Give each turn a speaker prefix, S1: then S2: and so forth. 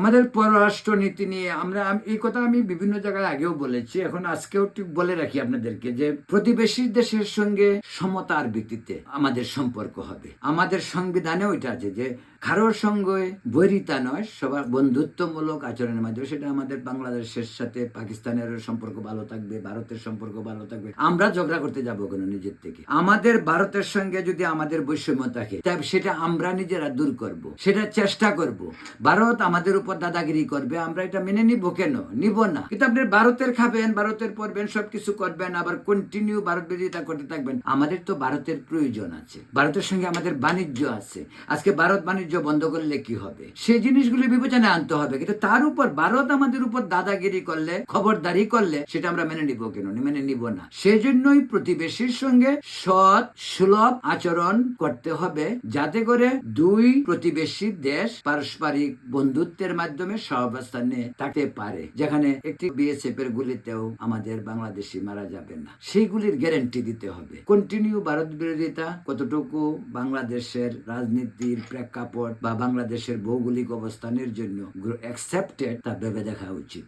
S1: আমাদের পররাষ্ট্র নীতি নিয়ে আমরা এই কথা আমি বিভিন্ন জায়গায় আগেও বলেছি। এখন আজকেও ঠিক বলে রাখি আপনাদেরকে যে প্রতিবেশী দেশের সঙ্গে সমতার ভিত্তিতে আমাদের সম্পর্ক হবে। আমাদের সংবিধানে ওইটা আছে যে কারোর সঙ্গে বৈরিতা নয়, সবার বন্ধুত্বমূলক আচরণের মাধ্যমে। সেটা আমাদের বাংলাদেশের সাথে পাকিস্তানের সম্পর্ক ভালো থাকবে, ভারতের সম্পর্ক ভালো থাকবে। আমরা ঝগড়া করতে যাব কেন নিজের থেকে। আমাদের ভারতের সঙ্গে যদি আমাদের বৈষম্য থাকে তবে সেটা আমরা নিজেরা দূর করব, সেটা চেষ্টা করব। ভারত আমাদের উপর দাদাগিরি করবে, আমরা এটা মেনে নিব কেন? নিব না। কিন্তু আপনি ভারতের খাবেন, ভারতের পড়বেন, সবকিছু করবেন, আবার কন্টিনিউ ভারত বিরোধিতা করতে থাকবেন। আমাদের তো ভারতের প্রয়োজন আছে। ভারতের সঙ্গে আমাদের বাণিজ্য আছে। আজকে ভারত বাণিজ্য বন্ধ করলে কি হবে? সেই জিনিসগুলি বিবেচনা আনতে হবে। কিন্তু তার উপর ভারত আমাদের উপর দাদাগিরি করলে, খবরদারি করলে, সেটা আমরা মেনে নিব কেন? মেনে নিব না। সেজন্যই প্রতিবেশীর সঙ্গে সৎ, সুলভ আচরণ করতে হবে, যাতে করে দুই প্রতিবেশী দেশ পারস্পরিক বন্ধুত্বের মাধ্যমে সহাবস্থানে থাকতে পারে। যেখানে একটি বিএসএফ এর গুলিতেও আমাদের বাংলাদেশি মারা যাবে না। সেইগুলির গ্যারান্টি দিতে হবে। কন্টিনিউ ভারত বিরোধিতা কতটুকু বাংলাদেশের রাজনীতির প্রেক্ষাপট বা বাংলাদেশের ভৌগোলিক অবস্থানের জন্য অ্যাকসেপ্টেড তা ভেবে দেখা উচিত।